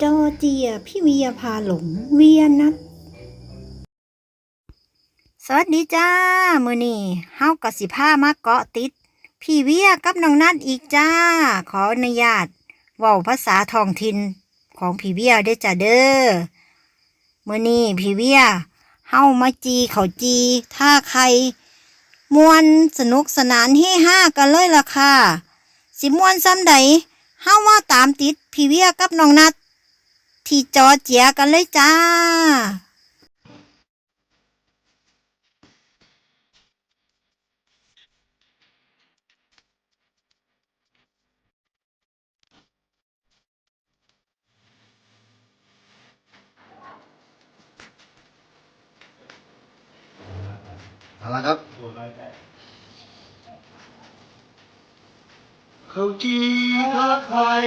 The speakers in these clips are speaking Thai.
ซีย พี่เวียพาหลง เวียนัทสวัสดีจ้า มือนี่เฮากะสิพามาเกาะติด พี่เวียกับน้องนัดอีกจ้า ขออนุญาตว้าภาษาท้องถิ่นของพี่เวียเด้จ้าเด้อมือนี่พี่เวียเฮามาจีเขาจีท่าใครมวนสนุกสนานเฮฮากันเลยล่ะค่ะ สิมวนซ้ำใดเฮาว่าตามติดพี่เวียกับน้องนัด ที่จอเจียกันเลยจ้า เอาละครับ เขาจีทักไทย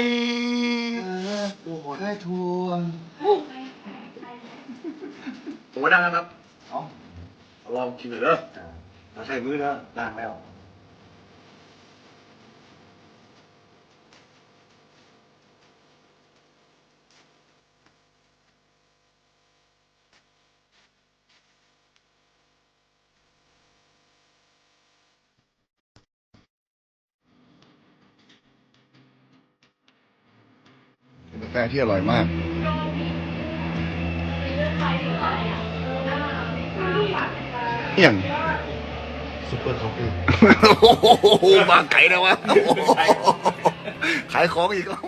ให้ทวนผมก็นั่งนะครับเอาลองชิมหน่อยเด้อเราใส่มือแล้วล้างแล้ว กาแฟที่อร่อยมากเอี่ยงซุปเปอร์ท็อฟฟี่โอ้โหมาไก่นะวะขายของอีกแล้ว